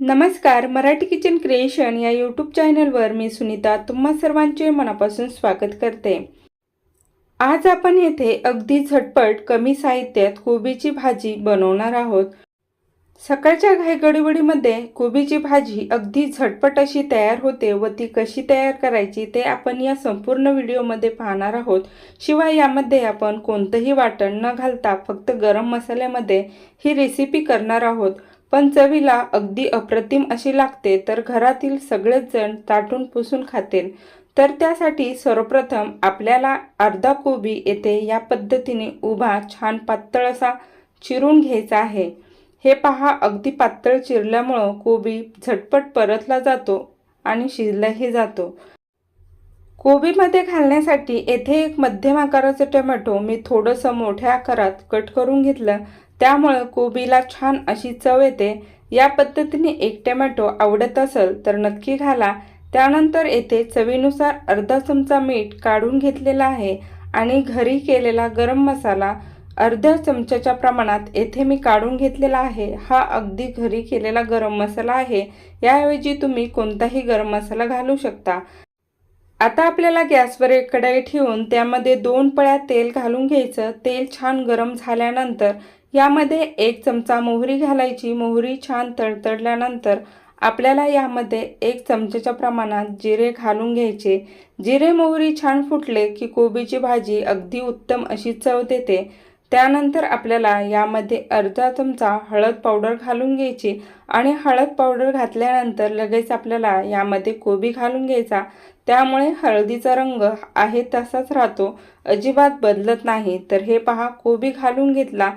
नमस्कार Marathi kitchen creation या YouTube चॅनलवर मी सुनीता तुम्हा सर्वांचे मनापासून स्वागत करते. आज आपण येथे अगदी झटपट कमी साहित्यात कोबीची भाजी बनवणार आहोत. सकाळच्या घाईगडबडीमध्ये कोबीची भाजी अगदी झटपट अशी तयार होते व ती कशी तयार करायची ते आपण या संपूर्ण व्हिडिओमध्ये पाहणार आहोत. शिवाय यामध्ये आपण कोणतंही वाटण न घालता फक्त गरम मसाल्यामध्ये ही रेसिपी करणार आहोत. पण चवीला अगदी अप्रतिम अशी लागते तर घरातील सगळेच जण ताटून पुसून खातील. तर त्यासाठी सर्वप्रथम आपल्याला अर्धा कोबी येथे या पद्धतीने उभा छान पातळ असा चिरून घ्यायचा आहे. हे पहा अगदी पातळ चिरल्यामुळं कोबी झटपट परतला जातो आणि शिजलाही जातो. कोबीमध्ये घालण्यासाठी येथे एक मध्यम आकाराचं टोमॅटो मी थोडंसं मोठ्या आकारात कट करून घेतलं त्यामुळं कोबीला छान अशी चव येते. या पद्धतीने एक टोमॅटो आवडत असेल तर नक्की घाला. त्यानंतर येथे चवीनुसार अर्धा चमचा मीठ काढून घेतलेला आहे आणि घरी केलेला गरम मसाला अर्ध्या चमच्याच्या प्रमाणात येथे मी काढून घेतलेला आहे. हा अगदी घरी केलेला गरम मसाला आहे. याऐवजी तुम्ही कोणताही गरम मसाला घालू शकता. आता आपल्याला गॅसवर एक कढाई ठेवून त्यामध्ये दोन पळ्या तेल घालून घ्यायचं. तेल छान गरम झाल्यानंतर यामध्ये एक चमचा मोहरी घालायची. मोहरी छान तडतडल्यानंतर आपल्याला यामध्ये एक चमच्याच्या प्रमाणात जिरे घालून घ्यायचे. जिरे मोहरी छान फुटले की कोबीची भाजी अगदी उत्तम अशी चव देते. त्यानंतर आपल्याला यामध्ये अर्धा चमचा हळद पावडर घालून घ्यायची आणि हळद पावडर घातल्यानंतर लगेच आपल्याला यामध्ये कोबी घालून घ्यायचा. त्यामुळे हळदीचा रंग आहे तसाच राहतो. अजिबात बदलत नाही. तर हे पहा कोबी घालून घेतला.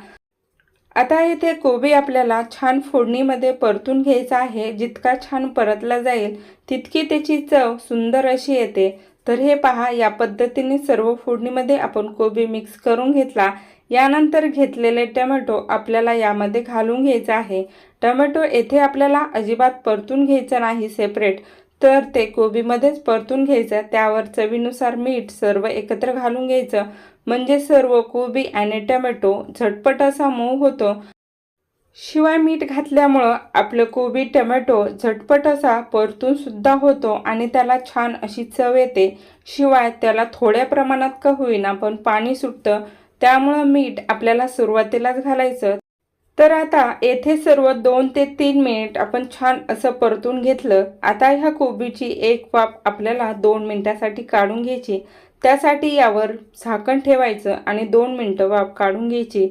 आता येथे कोबी आपल्याला छान फोडणीमध्ये परतून घ्यायचा आहे. जितका छान परतला जाईल तितकी त्याची चव सुंदर अशी येते. तर हे पहा या पद्धतीने सर्व फोडणीमध्ये आपण कोबी मिक्स करून घेतला. यानंतर घेतलेले टमॅटो आपल्याला यामध्ये घालून घ्यायचं आहे. टमॅटो येथे आपल्याला अजिबात परतून घ्यायचं नाही सेपरेट. तर ते कोबीमध्येच परतून घ्यायचं त्यावर चवीनुसार मीठ सर्व एकत्र घालून घ्यायचं. म्हणजे सर्व कोबी आणि टमॅटो झटपट असा मऊ होतो. शिवाय मीठ घातल्यामुळं आपलं कोबी टमॅटो झटपट असा परतून सुद्धा होतो आणि त्याला छान अशी चव येते. शिवाय त्याला थोड्या प्रमाणात का होईना पण पाणी सुटतं. त्यामुळं मीठ आपल्याला सुरुवातीलाच घालायचं. तर आता येथे सर्व दोन ते तीन मिनिट आपण छान असं परतून घेतलं. आता ह्या कोबीची एक वाफ आपल्याला दोन मिनिटासाठी काढून घ्यायची. त्यासाठी यावर झाकण ठेवायचं आणि दोन मिनटं वाफ काढून घ्यायची.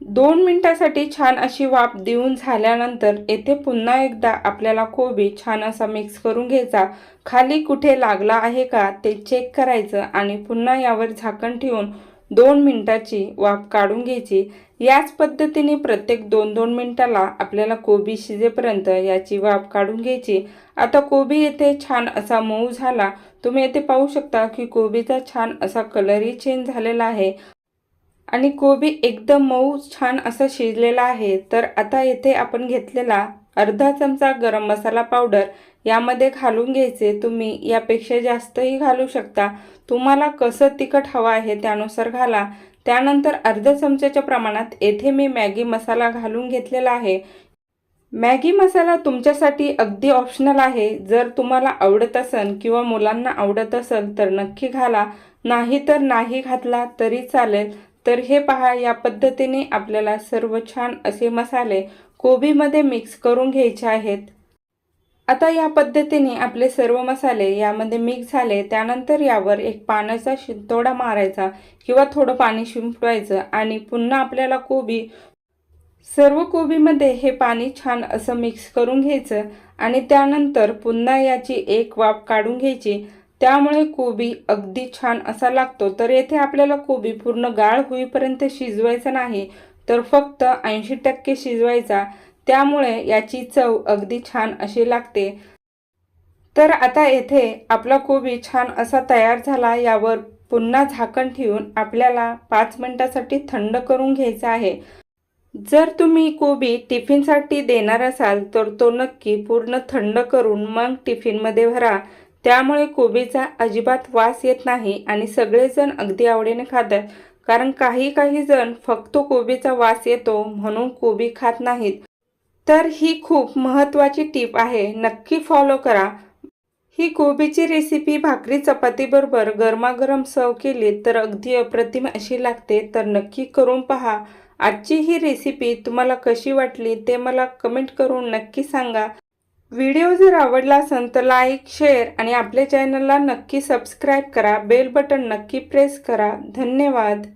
दोन मिनटासाठी छान अशी वाफ देऊन झाल्यानंतर येथे पुन्हा एकदा आपल्याला कोबी छान असा मिक्स करून घ्यायचा. खाली कुठे लागला आहे का ते चेक करायचं आणि पुन्हा यावर झाकण ठेवून दोन मिनटाची वाफ काढून घ्यायची. याच पद्धतीने प्रत्येक दोन दोन मिनटाला आपल्याला कोबी शिजेपर्यंत याची वाफ काढून घ्यायची. आता कोबी येथे छान असा मऊ झाला. तुम्ही येथे पाहू शकता की कोबीचा छान असा कलरही चेंज झालेला आहे. आणि कोबी एकदम मऊ छान असा शिजलेला आहे. तर आता येथे आपण घेतलेला अर्धा चमचा गरम मसाला पावडर. यामध्ये घालून घ्यायचे. तुम्ही यापेक्षा जास्तही घालू शकता. तुम्हाला कसं तिखट हवं आहे त्यानुसार घाला. त्यानंतर अर्ध्या चमच्याच्या प्रमाणात येथे मी मॅगी मसाला घालून घेतलेला आहे. मॅगी मसाला तुमच्यासाठी अगदी ऑप्शनल आहे. जर तुम्हाला आवडत असेल किंवा मुलांना आवडत असेल तर नक्की घाला. नाही तर नाही घातला तरी चालेल. तर हे पहा या पद्धतीने आपल्याला सर्व छान असे मसाले कोबीमध्ये मिक्स करून घ्यायचे आहेत. आता या पद्धतीने आपले सर्व मसाले यामध्ये मिक्स झाले त्यानंतर यावर एक पाण्याचा शिंतोडा मारायचा किंवा थोडं पाणी शिंपवायचं आणि पुन्हा आपल्याला कोबी सर्व कोबीमध्ये हे पाणी छान असं मिक्स करून घ्यायचं आणि त्यानंतर पुन्हा याची एक वाफ काढून घ्यायची. त्यामुळे कोबी अगदी छान असा लागतो. तर येथे आपल्याला कोबी पूर्ण गाळ होईपर्यंत शिजवायचा नाही तर फक्त ऐंशी टक्के शिजवायचा. त्यामुळे याची चव अगदी छान अशी लागते. तर आता येथे आपला कोबी छान असा तयार झाला यावर पुन्हा झाकण ठेवून आपल्याला पाच मिनटासाठी थंड करून घ्यायचा आहे. जर तुम्ही कोबी टिफिनसाठी देणार असाल तर तो नक्की पूर्ण थंड करून मग टिफिनमध्ये भरा. त्यामुळे कोबीचा अजिबात वास येत नाही आणि सगळेजण अगदी आवडीने खातात. कारण काही काही जण फक्त कोबीचा वास येतो म्हणून कोबी खात नाहीत. तर ही खूप महत्त्वाची टीप आहे. नक्की फॉलो करा. ही कोबीची रेसिपी भाकरी चपातीबरोबर गरमागरम सर्व केली तर अगदी अप्रतिम अशी लागते. तर नक्की करून पहा. आजची ही रेसिपी तुम्हाला कशी वाटली ते मला कमेंट करून नक्की सांगा. व्हिडिओ जर आवडला असेल तर लाईक शेअर आणि आपल्या चॅनलला नक्की सबस्क्राईब करा. बेल बटन नक्की प्रेस करा. धन्यवाद.